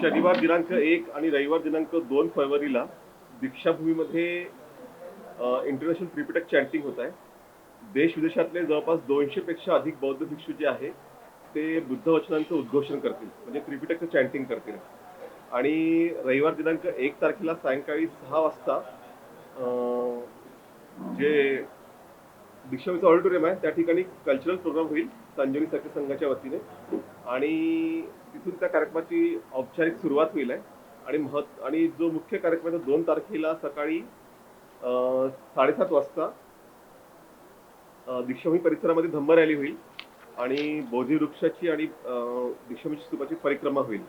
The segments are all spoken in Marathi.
शनिवार दिनांक एक आणि रविवार दिनांक दोन फरवरीला दीक्षाभूमीमध्ये इंटरनॅशनल त्रिपिटक चॅन्टिंग होत आहे. देश विदेशातले जवळपास दोनशे पेक्षा अधिक बौद्ध भिक्षू जे आहे ते बुद्ध वचनांचं उद्घोषण करतील. म्हणजे त्रिपिटकचं चॅन्टिंग करतील. आणि रविवार दिनांक एक तारखेला सायंकाळी सहा वाजता जे दीक्षाभूमीचं ऑडिटोरियम आहे त्या ठिकाणी कल्चरल प्रोग्राम होईल संजीवनी सखी संघाच्या वतीने. आणि तिथून त्या कार्यक्रमाची औपचारिक सुरुवात होईल आहे. आणि महत् आणि जो मुख्य कार्यक्रम आहे तो दोन तारखेला सकाळी साडेसात वाजता अं, दीक्षाभूमी परिसरामध्ये धम्म रॅली होईल आणि बोधी वृक्षाची आणि अं, दीक्षाभूमी स्तूपाची परिक्रमा होईल.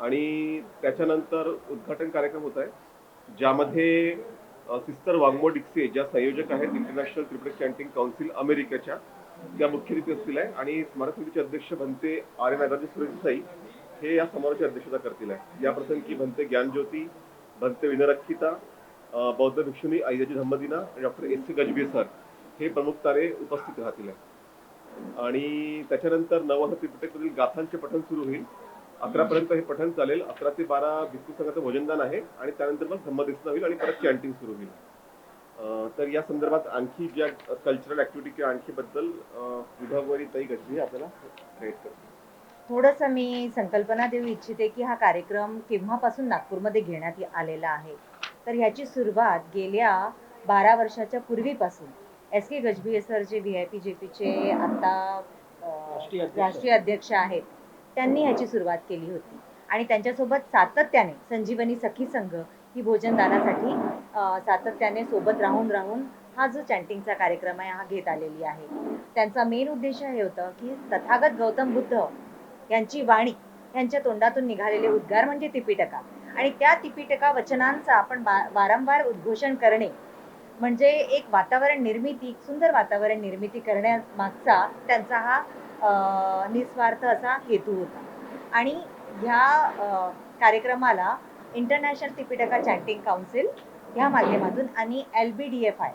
आणि त्याच्यानंतर उद्घाटन कार्यक्रम होत आहे ज्यामध्ये सिस्टर वांगमो डिक्से ज्या संयोजक आहेत इंटरनॅशनल त्रिपिटक चॅन्टिंग काउन्सिल अमेरिकेच्या त्या मुख्य रीती असतील आहे. आणि स्मारक समितीचे अध्यक्ष भंते आर्य नागार्जी सुरेश देसाई हे या समारोहाची अध्यक्षता करतील आहे. या प्रसंगी भंते ज्ञानज्योती भंते विनरक्षिता बौद्ध भिक्षुनी ऐजाजी धम्मदिना आणि doctor S C Gajbe sir हे प्रमुख तारे उपस्थित राहतील आहे. आणि त्याच्यानंतर नऊ वाजता त्रिपिटकमधील गाथांचे पठण सुरू होईल. अकरा पर्यंत हे पठण चालेल. अकरा ते बारा भिक्षू संघाचं भोजनदान आहे. आणि त्यानंतर मग धम्मदेसना होईल आणि परत चॅन्टिंग सुरू होईल. तर या संदर्भात आणखी ज्या कल्चरल ऍक्टिव्हिटी किंवा आणखी बद्दल विभागवारी ताई गजबी आपल्याला गाईड करतील. थोडंसं मी संकल्पना देऊ इच्छिते की हा कार्यक्रम केव्हापासून नागपूरमध्ये घेण्यात आलेला आहे? तर ह्याची सुरुवात गेल्या बारा वर्षाच्या पूर्वीपासून. S K Gajbhiye sir J V I P J पीचे आता राष्ट्रीय अं, अध्यक्ष. राष्ट्रीय अध्यक्ष आहेत त्यांनी ह्याची सुरुवात केली होती. आणि त्यांच्यासोबत सातत्याने संजीवनी सखी संघ ही भोजनदानासाठी सातत्याने सोबत राहून राहून हा जो चॅन्टिंगचा कार्यक्रम आहे हा घेत आलेली आहे. त्यांचा मेन उद्देश हे होतं की तथागत गौतम बुद्ध यांची वाणी यांच्या तोंडातून निघालेले उद्गार म्हणजे तिपिटका. आणि त्या तिपिटका वचनांचा आपण बा- वारंवार उद्घोषण करणे म्हणजे एक वातावरण निर्मिती सुंदर वातावरण निर्मिती करण्यामागचा त्यांचा हा अं, निस्वार्थ असा हेतू होता. आणि ह्या कार्यक्रमाला इंटरनॅशनल तिपिटका चॅन्टिंग काउन्सिल ह्या माध्यमातून आणि L B D F I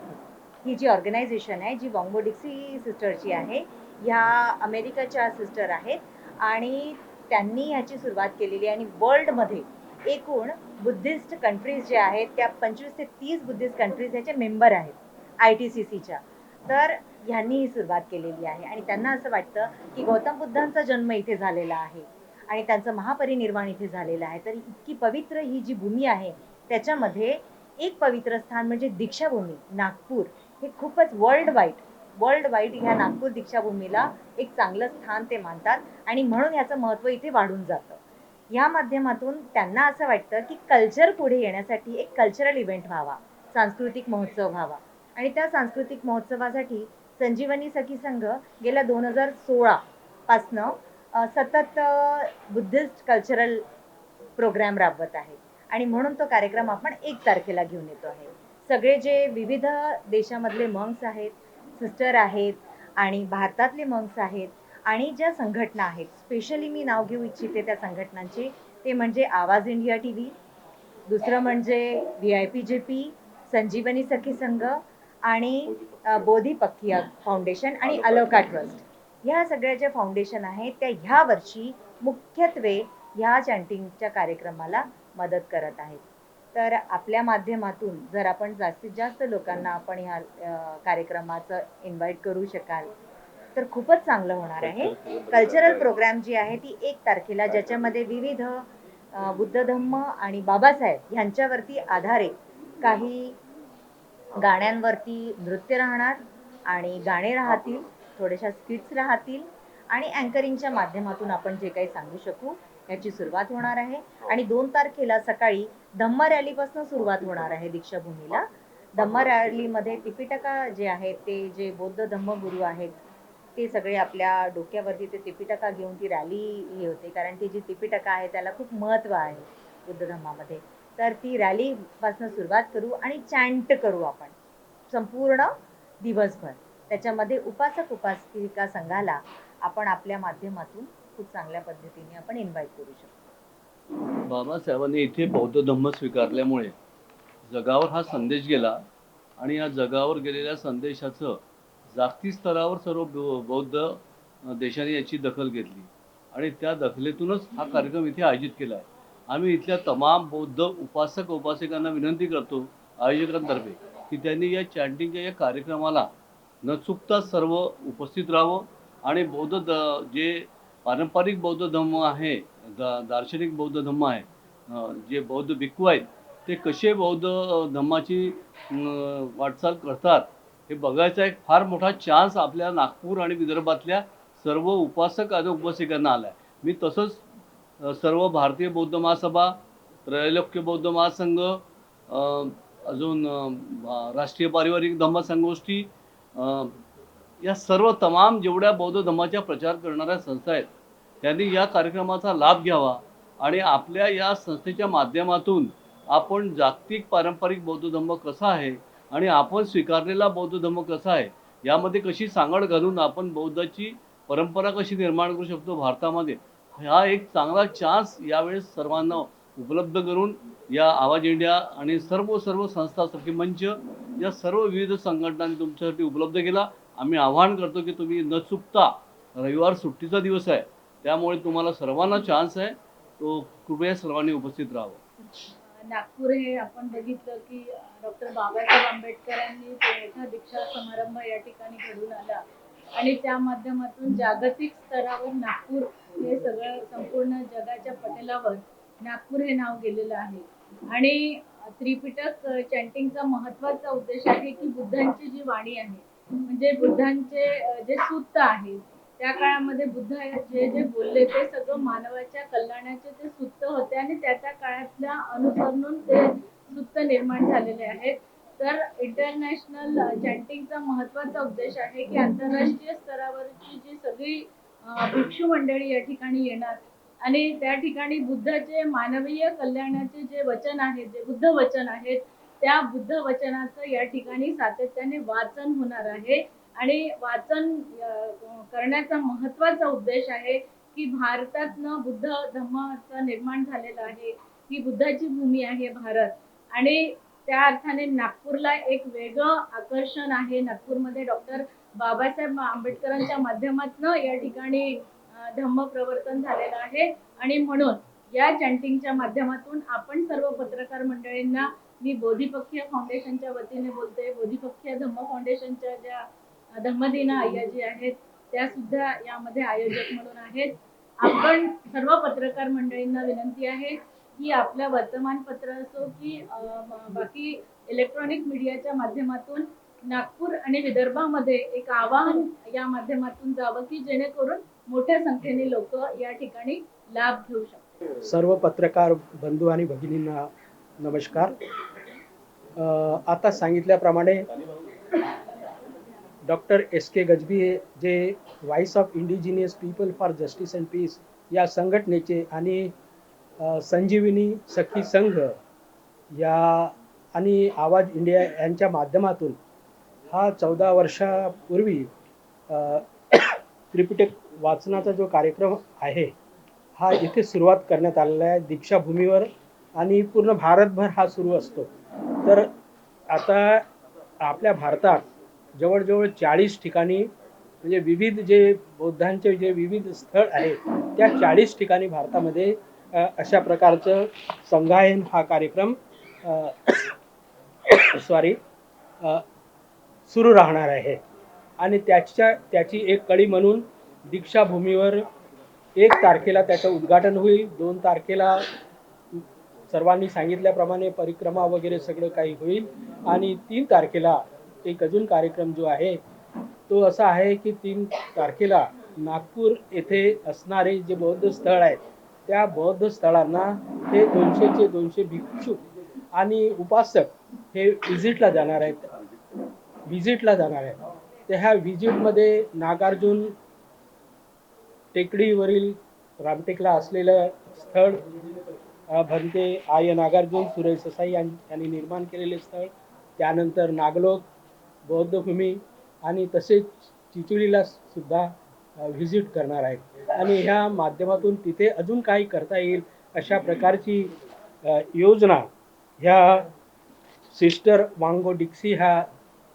ही जी ऑर्गनायझेशन आहे जी वॉंगो डिक्सी सिस्टरची आहे ह्या अमेरिकाच्या सिस्टर आहेत आणि त्यांनी ह्याची सुरुवात केलेली आहे. आणि वर्ल्डमध्ये एकूण बुद्धिस्ट कंट्रीज जे आहेत त्या पंचवीस ते तीस बुद्धिस्ट कंट्रीज ह्याचे मेंबर आहेत आय टी सी सीच्या तर ह्यांनी ही सुरुवात केलेली आहे. आणि त्यांना असं वाटतं की गौतम बुद्धांचा जन्म इथे झालेला आहे. आणि त्यांचं महापरिनिर्वाण इथे झालेलं आहे. तर इतकी पवित्र ही जी भूमी आहे त्याच्यामध्ये एक पवित्र स्थान म्हणजे दीक्षाभूमी नागपूर. हे खूपच वर्ल्ड वाईड वर्ल्ड वाईड ह्या नागपूर दीक्षाभूमीला एक चांगलं स्थान ते मानतात आणि म्हणून याचं महत्त्व इथे वाढून जातं. या माध्यमातून त्यांना असं वाटतं की कल्चर पुढे येण्यासाठी एक कल्चरल इव्हेंट व्हावा सांस्कृतिक महोत्सव व्हावा. आणि त्या सांस्कृतिक महोत्सवासाठी संजीवनी सखी संघ गेल्या दोन हजार सोळापासनं सतत बुद्धिस्ट कल्चरल प्रोग्राम राबवत आहे. आणि म्हणून तो कार्यक्रम आपण एक तारखेला घेऊन येतो आहे. सगळे जे विविध देशामधले मंक्स आहेत सिस्टर आहेत आणि भारतातले मंक्स आहेत आणि ज्या संघटना आहेत स्पेशली मी नाव घेऊ इच्छिते त्या संघटनांची ते म्हणजे आवाज इंडिया टी व्ही दुसरं म्हणजे V I P J P Sanjivani Sakhi Sangh आणि बोधी पक्किया फाउंडेशन आणि अलोका ट्रस्ट ह्या सगळ्या ज्या फाउंडेशन आहेत त्या ह्या वर्षी मुख्यत्वे ह्या चॅन्टिंगच्या कार्यक्रमाला मदत करत आहेत. तर आपल्या माध्यमातून जर आपण जास्तीत जास्त लोकांना आपण ह्या कार्यक्रमाचं इन्व्हाइट करू शकाल तर खूपच चांगलं होणार आहे. कल्चरल प्रोग्राम जी आहे ती एक तारखेला ज्याच्यामध्ये विविध बुद्ध धम्म आणि बाबासाहेब ह्यांच्यावरती आधारित काही गाण्यांवरती नृत्य राहणार आणि गाणे राहतील. थोड्याशा स्किट्स राहतील आणि अँकरिंगच्या माध्यमातून आपण जे काही सांगू शकू याची सुरुवात होणार आहे. आणि दोन तारखेला सकाळी धम्म रॅलीपासून सुरुवात होणार आहे दीक्षाभूमीला. धम्म रॅलीमध्ये तिपिटका जे आहेत ते जे बौद्ध धम्मगुरू आहेत ते सगळे आपल्या डोक्यावरती ते तिपिटका घेऊन ती रॅली ही होते. कारण ती जी तिपिटका आहे त्याला खूप महत्त्व आहे बुद्ध धम्मामध्ये. तर ती रॅलीपासून सुरुवात करू आणि चॅन्ट करू आपण. संपूर्ण दिवसभर. त्याच्यामध्ये उपासक उपासिका संघाला आपण आपल्या माध्यमातून खूप चांगल्या पद्धतीने आपण इन्व्हाइट करू शकतो. बाबासाहेबांनी इथे बौद्ध धम्म स्वीकारल्यामुळे जगावर हा संदेश गेला आणि या जगावर गेलेल्या संदेशाचं जागतिक स्तरावर सर्व बौ- बौद्ध देशाने याची दखल घेतली. आणि त्या दखलेतूनच हा कार्यक्रम इथे आयोजित केला आहे. आम्ही इथल्या तमाम बौद्ध उपासक उपासिकांना विनंती करतो आयोजकांतर्फे की त्यांनी या चॅन्टिंगच्या या कार्यक्रमाला न चुकता सर्व उपस्थित राहावं आणि बौद्ध द जे पारंपरिक बौद्ध धम्म आहे दा दार्शनिक बौद्ध धम्म आहे जे बौद्ध भिक्खू आहेत ते कसे बौद्ध धम्माची वाटचाल करतात हे बघायचा एक फार मोठा चान्स आपल्या नागपूर आणि विदर्भातल्या सर्व उपासक आणि उपासिकांना आला आहे मी तसंच सर्व भारतीय बौद्ध महासभा त्रैलोक्य बौद्ध महासंघ अजून राष्ट्रीय पारिवारिक धम्म संगोष्ठी या सर्व तमाम जेवढ्या बौद्ध धर्माच्या प्रचार करणाऱ्या संस्था आहेत त्यांनी या कार्यक्रमाचा लाभ घ्यावा आणि आपल्या या संस्थेच्या माध्यमातून आपण जागतिक पारंपरिक बौद्ध धर्म कसा आहे आणि आपण स्वीकारलेला बौद्ध धम्म कसा आहे यामध्ये कशी सांगड घालून आपण बौद्धाची परंपरा कशी निर्माण करू शकतो भारतामध्ये हा एक चांगला चान्स यावेळेस सर्वांना उपलब्ध करून या आवाज इंडिया आणि सर्व सर्व संस्थासारखे मंच या सर्व विविध संघटनांनी तुमच्यासाठी उपलब्ध केला. आम्ही आवाहन करतो की तुम्ही न चुकता रविवार सुट्टीचा दिवस आहे. त्यामुळे तुम्हाला सर्वांना चान्स आहे. तो कृपया सर्वांनी उपस्थित राहावं. नागपूर हे आपण बघितलं की डॉक्टर बाबासाहेब आंबेडकरांनी मोठा दीक्षा समारंभ या ठिकाणी घडून आला. आणि त्या माध्यमातून जागतिक स्तरावर नागपूर हे सगळं संपूर्ण जगाच्या पटलावर नागपूर हे नाव गेलेलं आहे. आणि त्रिपिटक चॅन्टिंगचा महत्त्वाचा उद्देश आहे की बुद्धांची जी वाणी आहे म्हणजे बुद्धांचे जे सूक्त आहेत त्या काळामध्ये बुद्ध जे जे बोलले ते सगळं मानवाच्या कल्याणाचे ते सुत्त होते आणि त्या त्या काळातल्या अनुसरून ते सुत्त निर्माण झालेले आहेत. तर इंटरनॅशनल चॅन्टिंगचा महत्त्वाचा उद्देश आहे की आंतरराष्ट्रीय स्तरावरची जी सगळी भिक्षू मंडळी या ठिकाणी येणार आणि त्या ठिकाणी बुद्धाचे मानवीय कल्याणाचे जे वचन आहेत जे बुद्ध वचन आहेत त्या बुद्ध वचनाचं या ठिकाणी सातत्याने वाचन होणार आहे. आणि वाचन करण्याचा महत्त्वाचा उद्देश आहे की भारतातनं बुद्ध धम्माचं निर्माण झालेलं आहे. ही बुद्धाची भूमी आहे भारत. आणि त्या अर्थाने नागपूरला एक वेगळं आकर्षण आहे. नागपूरमध्ये डॉक्टर बाबासाहेब आंबेडकरांच्या माध्यमातनं या ठिकाणी धम्म प्रवर्तन झालेलं आहे. आणि म्हणून या चॅन्टिंगच्या माध्यमातून आपण सर्व पत्रकार मंडळींना मी बोधिपक्षीय फाउंडेशनच्या वतीने बोलते. बोधिपक्षीय धम्म फाउंडेशनच्या ज्या धम्मदिना आय्या जी आहेत त्या सुद्धा यामध्ये आयोजक म्हणून आहेत. आपण सर्व पत्रकार मंडळींना विनंती आहे की आपल्या वर्तमानपत्र असो की बाकी इलेक्ट्रॉनिक मीडियाच्या माध्यमातून नागपूर आणि विदर्भामध्ये एक आवाहन या माध्यमातून जावं की जेणेकरून मोठ्या संख्येने लोक या ठिकाणी लाभ घेऊ शकतात. सर्व पत्रकार बंधू आणि भगिनींना नमस्कार. आता सांगितल्याप्रमाणे डॉक्टर एस के गजबी हे जे voice of indigenous people for justice and peace या संघटनेचे आणि संजीवनी सखी संघ या आणि आवाज इंडिया यांच्या माध्यमातून हा चौदा वर्षापूर्वी त्रिपिटक वाचनाचा जो कार्यक्रम आहे हा इथे सुरुवात करण्यात आलेला आहे. दीक्षाभूमीवर आणि पूर्ण भारतभर हा सुरू असतो. तर आता आपल्या भारतात जवळजवळ चाळीस ठिकाणी म्हणजे विविध जे बौद्धांचे जे विविध स्थळ आहेत त्या चाळीस ठिकाणी भारतामध्ये अशा प्रकारचं संगायन हा कार्यक्रम सॉरी सुरू राहणार आहे. आणि त्याच्या त्याची एक कडी म्हणून दीक्षाभूमीवर एक तारखेला त्याचं उद्घाटन होईल. दोन तारखेला सर्वांनी सांगितल्याप्रमाणे परिक्रमा वगैरे सगळं काही होईल. आणि तीन तारखेला एक अजून कार्यक्रम जो आहे तो असा आहे की तीन तारखेला नागपूर येथे असणारे जे बौद्ध स्थळ आहेत त्या बौद्ध स्थळांना हे दोनशेचे दोनशे भिक्षू आणि उपासक हे व्हिजिटला जाणार आहेत. व्हिजिटला जाणार आहेत. तर ह्या व्हिजिटमध्ये नागार्जुन टेकडीवरील रामटेकला असलेलं स्थळ भंते आय. नागार्जुन सुरेश ससाई यांनी निर्माण केलेले स्थळ त्यानंतर नागलोक बौद्धभूमी आणि तसेच चिचुलीला सुद्धा व्हिजिट करणार आहेत. आणि ह्या माध्यमातून तिथे अजून काही करता येईल अशा प्रकारची योजना ह्या सिस्टर वांगो डिक्सी ह्या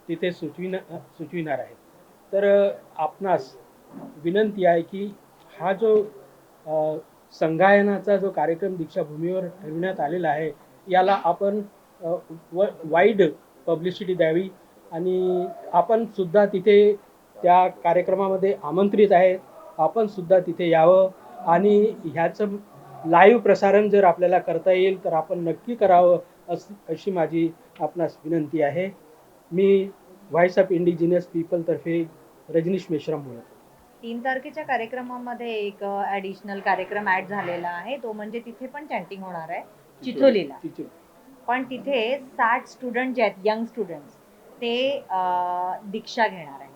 तिथे सुचविन सुचविणार आहेत. तर आपणास विनंती आहे की हा जो संगायनाचा जो कार्यक्रम दीक्षाभूमीवर ठरविण्यात आलेला आहे याला आपण व वाईड पब्लिसिटी द्यावी आणि आपण सुद्धा तिथे त्या कार्यक्रमामध्ये आमंत्रित आहे आपण सुद्धा तिथे यावं आणि ह्याचं लाईव्ह प्रसारण जर आपल्याला करता येईल तर आपण नक्की करावं अस अशी माझी आपणास विनंती आहे. मी व्हॉइस ऑफ इंडिजिनियस पीपलतर्फे रजनीश मेश्राम बोलतो. तीन तारखेच्या कार्यक्रमामध्ये एक ॲडिशनल कार्यक्रम ॲड झालेला आहे. तो म्हणजे तिथे पण चॅन्टिंग होणार आहे. चिचोलीला तिथे. पण तिथे साठ स्टुडंट जे आहेत यंग स्टुडंट्स ते अं, दीक्षा घेणार आहेत.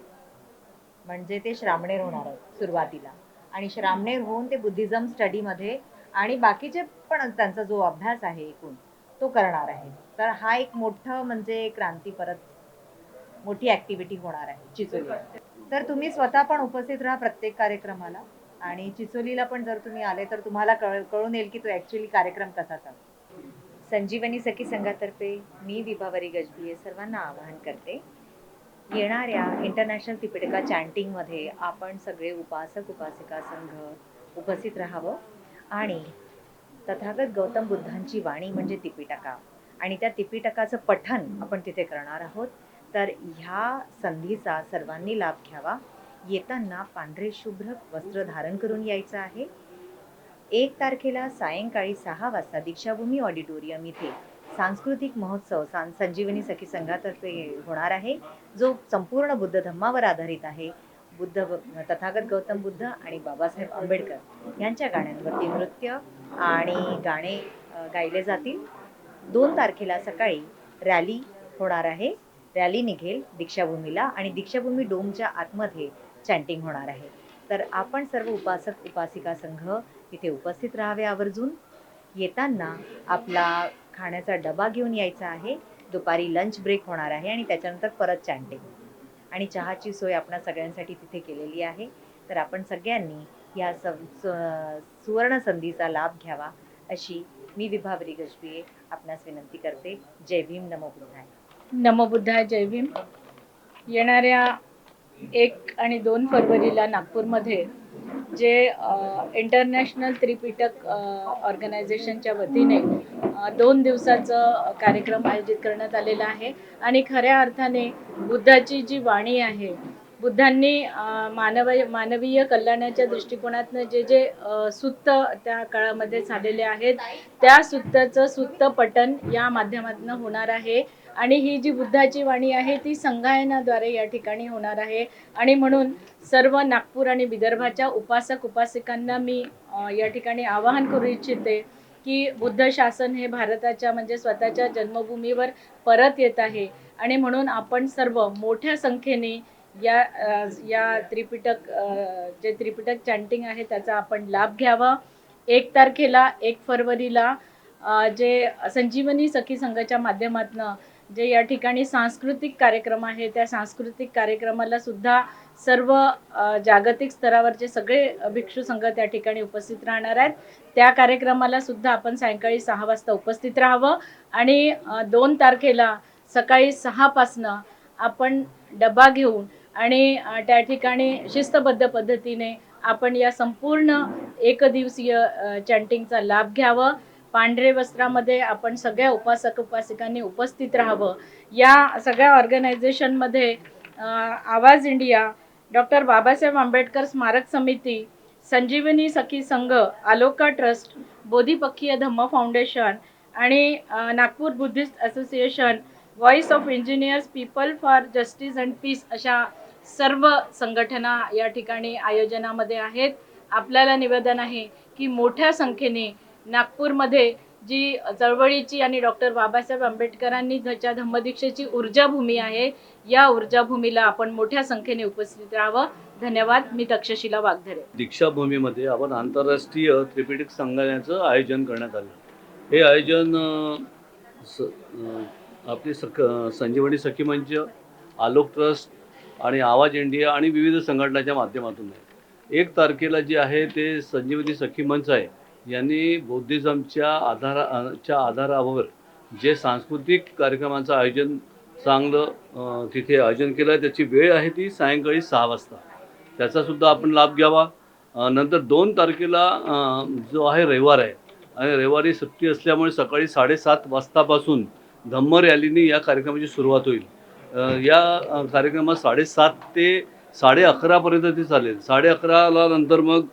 म्हणजे ते श्रामणेर होणार आहेत सुरुवातीला. आणि श्रामणेर होऊन ते बुद्धिझम स्टडीमध्ये आणि बाकीचे पण त्यांचा जो अभ्यास आहे एकूण तो करणार आहे तर हा एक मोठं म्हणजे क्रांती परत मोठी ऍक्टिव्हिटी होणार आहे चिचोलीला. तर तुम्ही स्वतः पण उपस्थित राहा प्रत्येक कार्यक्रमाला. आणि चिचोलीला पण जर तुम्ही आले तर तुम्हाला कळ कळून येईल की तो ऍक्च्युली कार्यक्रम कसा चालतो संजीवनी सखी संघातर्फे मी विभावरी गजबीये सर्वांना आवाहन करते. येणाऱ्या इंटरनॅशनल तिपिटका चॅन्टिंगमध्ये आपण सगळे उपासक उपासिका संघ उपस्थित राहावं. आणि तथागत गौतम बुद्धांची वाणी म्हणजे तिपिटका. आणि त्या तिपिटकाचं पठन आपण तिथे करणार आहोत. तर ह्या संधीचा सर्वांनी लाभ घ्यावा. येताना पांढरे शुभ्र वस्त्र धारण करून यायचं आहे. एक तारखेला सायंकाळी सहा वाजता दीक्षाभूमी ऑडिटोरियम इथे सांस्कृतिक महोत्सव सां संजीवनी सखी संघातर्फे होणार आहे. जो संपूर्ण बुद्ध धम्मावर आधारित आहे. बुद्ध तथागत गौतम बुद्ध आणि बाबासाहेब आंबेडकर यांच्या गाण्यांवरती नृत्य आणि गाणे गायले जातील. दोन तारखेला सकाळी रॅली होणार आहे. रॅली निघेल दीक्षाभूमीला आणि दीक्षाभूमी डोमच्या आतमध्ये चॅन्टिंग होणार आहे. तर आपण सर्व उपासक उपासिका संघ तिथे उपस्थित राहावे आवर्जून. येताना आपला खाण्याचा डबा घेऊन यायचा आहे. दुपारी लंच ब्रेक होणार आहे आणि त्याच्यानंतर परत चॅन्टिंग आणि चहाची सोय आपणा सगळ्यांसाठी तिथे केलेली आहे. तर आपण सगळ्यांनी या स सुवर्ण संधीचा लाभ घ्यावा अशी मी विभावरी गजबीये. आपणास विनंती करते. जय भीम. नमो बुद्धाय. नमो बुद्धाय जय भीम. येणाऱ्या एक आणि दोन फरवरीला नागपूरमध्ये जे इंटरनॅशनल त्रिपिटक ऑर्गनायझेशनच्या वतीने दोन दिवसाचं कार्यक्रम आयोजित करण्यात आलेला आहे आणि खऱ्या अर्थाने बुद्धाची जी वाणी आहे बुद्धांनी मानव मानवीय कल्याणाच्या दृष्टिकोनातनं जे जे सुत्त त्या काळामध्ये झालेले आहेत त्या सुत्ताचं सुत्त पटन या माध्यमातून होणार आहे. आणि ही जी बुद्धाची वाणी आहे ती संगायनाद्वारे या ठिकाणी होणार आहे. आणि म्हणून सर्व नागपूर आणि विदर्भाच्या उपासक उपासिकांना मी या ठिकाणी आवाहन करू इच्छिते की बुद्ध शासन हे भारताच्या म्हणजे स्वतःच्या जन्मभूमीवर परत येत आहे. आणि म्हणून आपण सर्व मोठ्या संख्येने या या त्रिपिटक जे त्रिपिटक चॅन्टिंग आहे त्याचा आपण लाभ घ्यावा. एक तारखेला एक फरवरीला जे संजीवनी सखी संघाच्या माध्यमातून जे या ठिकाणी सांस्कृतिक कार्यक्रम आहे त्या सांस्कृतिक कार्यक्रमाला सुद्धा सर्व जागतिक स्तरावरचे सगळे भिक्षू संघ त्या ठिकाणी उपस्थित राहणार आहेत. त्या कार्यक्रमाला सुद्धा आपण सायंकाळी सहा वाजता उपस्थित राहावं आणि दोन तारखेला सकाळी सहापासनं आपण डबा घेऊन आणि त्या ठिकाणी शिस्तबद्ध पद्धतीने आपण या संपूर्ण एकदिवसीय चँटिंगचा चॅन्टिंगचा लाभ घ्यावा. पांढरे वस्त्रामध्ये आपण सगळ्या उपासक उपासिकांनी उपस्थित राहावं. या सगळ्या ऑर्गनायझेशनमध्ये आवाज इंडिया डॉक्टर बाबासाहेब आंबेडकर स्मारक समिती संजीवनी सखी संघ आलोका ट्रस्ट बोधिपक्षीय धम्म फाउंडेशन आणि Nagpur Buddhist association voice of engineers people for justice and peace अशा सर्व संघटना या ठिकाणी आयोजनामध्ये आहेत. आपल्याला निवेदन आहे की मोठ्या संख्येने नागपूरमध्ये जी चळवळीची आणि डॉक्टर बाबासाहेब आंबेडकरांनी ज्याच्या धम्मदीक्षेची ऊर्जाभूमी आहे या ऊर्जाभूमीला आपण मोठ्या संख्येने उपस्थित राहावं. धन्यवाद. मी तक्षशिला वाघधरे दीक्षाभूमीमध्ये आपण आंतरराष्ट्रीय त्रिपिटक संघाचं आयोजन करण्यात आलं. हे आयोजन स आपली सख संजीवनी सखी मंच आलोक ट्रस्ट आणि आवाज इंडिया आणि विविध संघटनाच्या माध्यमातून आहे. एक तारखेला जे आहे ते संजीवनी सखी मंच आहे. यांनी बौद्धिझमच्या आधाराच्या आधारावर जे सांस्कृतिक कार्यक्रमाचं आयोजन चांगलं तिथे आयोजन केलं आहे त्याची वेळ आहे ती सायंकाळी सहा वाजता. त्याचासुद्धा आपण लाभ घ्यावा. नंतर दोन तारखेला जो आहे रविवार आहे आणि रविवारी सुट्टी असल्यामुळे सकाळी साडेसात वाजतापासून धम्म रॅलीने या कार्यक्रमाची सुरुवात होईल. या कार्यक्रमात साडेसात ते साडे अकरापर्यंत ते चालेल. साडे अकराला नंतर मग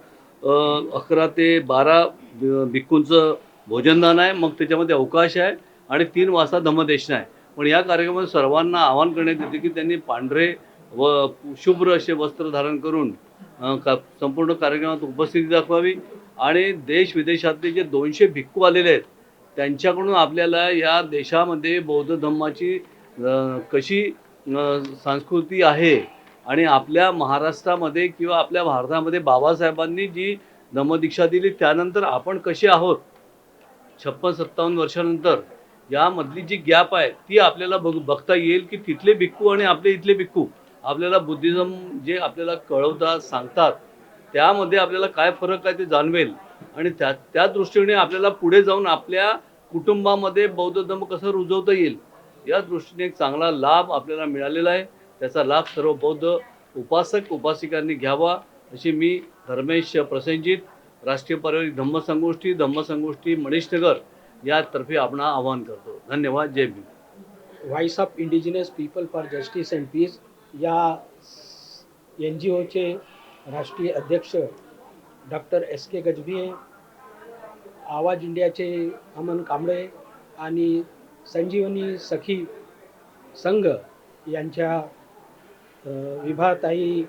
अकरा ते बारा भिक्खूंचं भोजनदान आहे मग त्याच्यामध्ये अवकाश आहे आणि तीन वाजता धम्मदेशन आहे. पण या कार्यक्रमात सर्वांना आवाहन करण्यात येते की त्यांनी पांढरे व शुभ्र असे वस्त्र धारण करून का संपूर्ण कार्यक्रमात उपस्थिती दाखवावी आणि देश विदेशातले जे दोनशे भिक्खू आलेले आहेत त्यांच्याकडून आपल्याला या देशामध्ये बौद्ध धम्माची कशी संस्कृती आहे आणि आपल्या महाराष्ट्रामध्ये किंवा आपल्या भारतामध्ये बाबासाहेबांनी जी नमदीक्षा दिली त्यानंतर आपण कसे आहोत? छप्पन सत्तावन्न वर्षानंतर यामधली जी गॅप आहे ती आपल्याला बघ बघता येईल की तिथले भिक्खू आणि आपले इथले भिक्खू आपल्याला बुद्धिझम जे आपल्याला कळवतात सांगतात त्यामध्ये आपल्याला काय फरक आहे ते जाणवेल. आणि त्या त्या दृष्टीने आपल्याला पुढे जाऊन आपल्या कुटुंबामध्ये बौद्ध धर्म कसं रुजवता येईल या दृष्टीने एक चांगला लाभ आपल्याला मिळालेला आहे. त्याचा लाभ सर्व बौद्ध उपासक उपासिकांनी घ्यावा अशी मी धर्मेश प्रसंजित राष्ट्रीय पारिवारिक धम्मसंगोष्ठी धम्मसंगोष्ठी मनीषनगर यातर्फे आपण आवाहन करतो. धन्यवाद. Jai Bhim. Voice of indigenous people for justice and peace या एन जी ओचे राष्ट्रीय अध्यक्ष डॉक्टर एस के गजभिये आवाज इंडियाचे अमन कांबळे आणि संजीवनी सखी संघ यांच्या विभाताई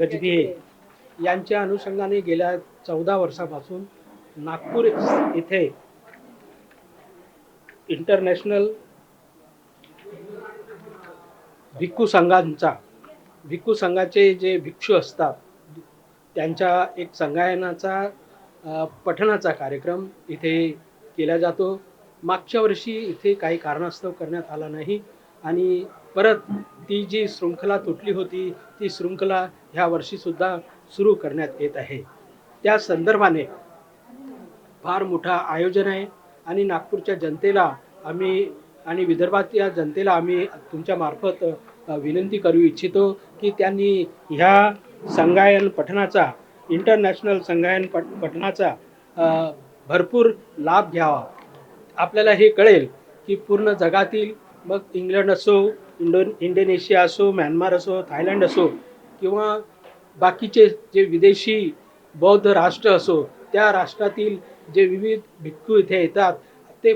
गजभिये यांच्या अनुषंगाने गेल्या चौदा वर्षापासून नागपूर इथे इंटरनॅशनल भिक्खू संघांचा भिक्खू संघाचे जे भिक्षू असतात त्यांच्या एक संगायनाचा पठणाचा कार्यक्रम इथे केला जातो. मागच्या वर्षी इथे काही कारणास्तव करण्यात आला नाही आणि परत ती जी शृंखला तुटली होती ती शृंखला ह्या वर्षीसुद्धा सुरू करण्यात येत आहे. त्या संदर्भाने फार मोठा आयोजन आहे आणि नागपूरच्या जनतेला आम्ही आणि विदर्भातल्या जनतेला आम्ही तुमच्यामार्फत विनंती करू इच्छितो की त्यांनी ह्या संगायन पठणाचा इंटरनॅशनल संगायन पठ पठणाचा भरपूर लाभ घ्यावा. आपल्याला हे कळेल की पूर्ण जगातील मग इंग्लंड असो इंडो इंडोनेशिया असो म्यानमार असो थायलंड असो किंवा बाकीचे जे विदेशी बौद्ध राष्ट्र असो त्या राष्ट्रातील जे विविध भिक्खू इथे येतात ते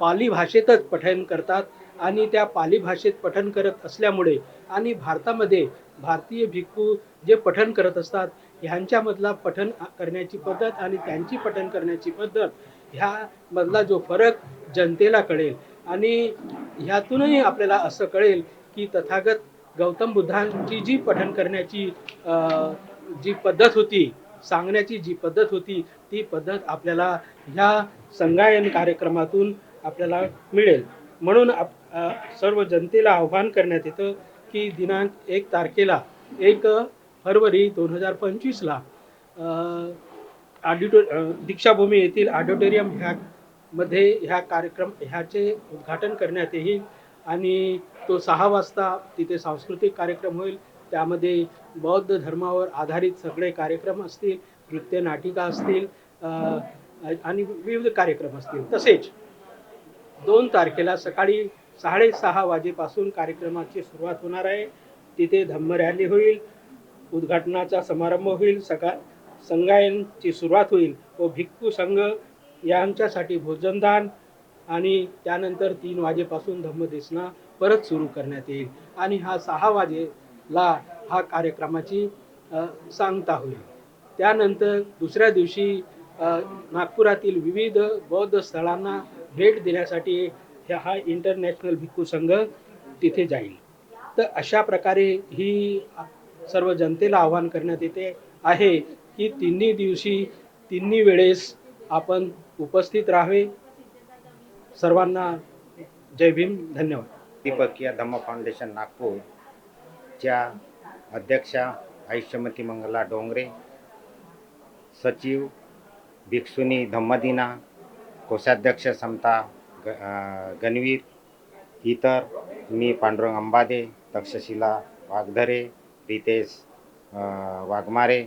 पाली भाषेतच पठण करतात आणि त्या पाली भाषेत पठण करत असल्यामुळे आणि भारतामध्ये भारतीय भिक्खू जे पठण करत असतात ह्यांच्यामधला पठण करण्याची पद्धत आणि त्यांची पठण करण्याची पद्धत ह्यामधला जो फरक जनतेला कळेल. आणि ह्यातूनही आपल्याला असं कळेल की तथागत गौतम बुद्धांची जी पठण करण्याची जी पद्धत होती सांगण्याची जी पद्धत होती ती पद्धत आपल्याला ह्या संगायन कार्यक्रमातून आपल्याला मिळेल. म्हणून आप सर्व जनतेला आव्हान करण्यात येतं की दिनांक एक तारखेला एक फरवरी दोन हजार पंचवीसला ऑडिटो दीक्षाभूमी येथील ऑडिटोरियम ह्या मध्ये ह्या कार्यक्रम ह्याचे उद्घाटन करण्यात येईल आणि तो सहा वाजता तिथे सांस्कृतिक कार्यक्रम होईल. त्यामध्ये बौद्ध धर्मावर आधारित सगळे कार्यक्रम असतील नृत्य नाटिका असतील आणि विविध कार्यक्रम असतील. तसेच दोन तारखेला सकाळी साडेसहा वाजेपासून कार्यक्रमाची सुरुवात होणार आहे. तिथे धम्म रॅली होईल उद्घाटनाचा समारंभ होईल सकाळ संगायनची सुरुवात होईल. व भिक्खू संघ यांच्यासाठी भोजनदान आणि त्यानंतर तीन वाजेपासून धम्मदेसना परत सुरू करण्यात येईल. आणि हा सहा वाजेला हा कार्यक्रमाची सांगता होईल. त्यानंतर दुसऱ्या दिवशी नागपुरातील विविध बौद्ध स्थळांना भेट देण्यासाठी ह्या- हा इंटरनॅशनल भिक्खू संघ तिथे जाईल. तर अशा प्रकारे ही सर्व जनतेला आवाहन करण्यात येते आहे की तिन्ही दिवशी तिन्ही वेळेस आपण उपस्थित राहावे. सर्वांना जय भीम. धन्यवाद. दीपकीय धम्म फाउंडेशन नागपूरच्या अध्यक्षा आयुष्यमती मंगला डोंगरे सचिव भिक्षुनी धम्मदिना कोषाध्यक्ष समता ग अं, गणवीर इतर मी पांडुरंग अंबादे तक्षशिला वाघधरे रितेश अं, वाघमारे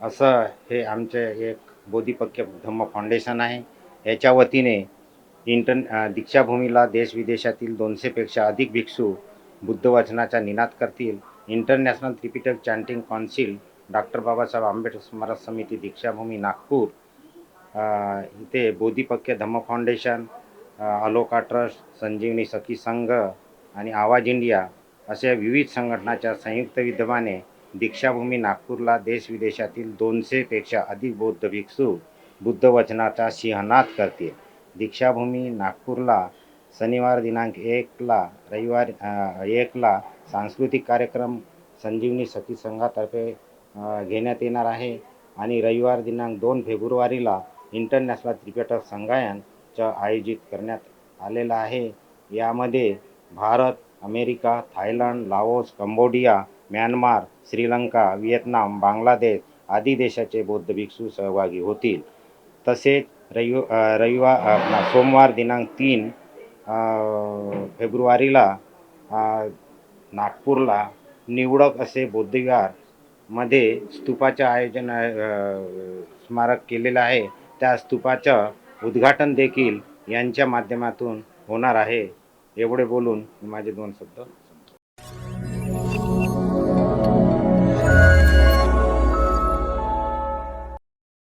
असं हे आमचे एक बोधिपक्य धम्म फाउंडेशन आहे. याच्या वतीने इंटर दीक्षाभूमीला देश विदेशातील दोनशेपेक्षा अधिक भिक्षू बुद्धवचनाचा निनाद करतील. International Tripitaka chanting council doctor Babasaheb Ambedkar स्मारक समिती दीक्षाभूमी नागपूर इथे बोधिपक्य धम्म फाउंडेशन अलोका ट्रस्ट संजीवनी सखी संघ आणि आवाज इंडिया अशा विविध संघटनाच्या संयुक्त विद्यमाने दीक्षाभूमी नागपूरला देश विदेशातील दोनशेपेक्षा अधिक बौद्ध भिक्षू बुद्धवचनाचा सिंहनाद करतील. दीक्षाभूमी नागपूरला शनिवार दिनांक एकला रविवार एकला सांस्कृतिक कार्यक्रम संजीवनी सखी संघातर्फे घेण्यात येणार आहे आणि रविवार दिनांक दोन फेब्रुवारीला इंटरनॅशनल क्रिकेटर संघायन च आयोजित करण्यात आलेलं आहे. यामध्ये Bharat America Thailand Laos Cambodia Myanmar Sri Lanka Vietnam Bangladesh आदी देशाचे बौद्ध भिक्षू सहभागी होतील. तसेच रवि रविवार सोमवार दिनांक तीन फेब्रुवारीला नागपूरला निवडक असे बौद्धविहारमध्ये स्तूपाचे आयोजन स्मारक केलेलं आहे. त्या स्तूपाचं उद्घाटन देखील यांच्या माध्यमातून होणार आहे. एवढे बोलून माझे दोन शब्द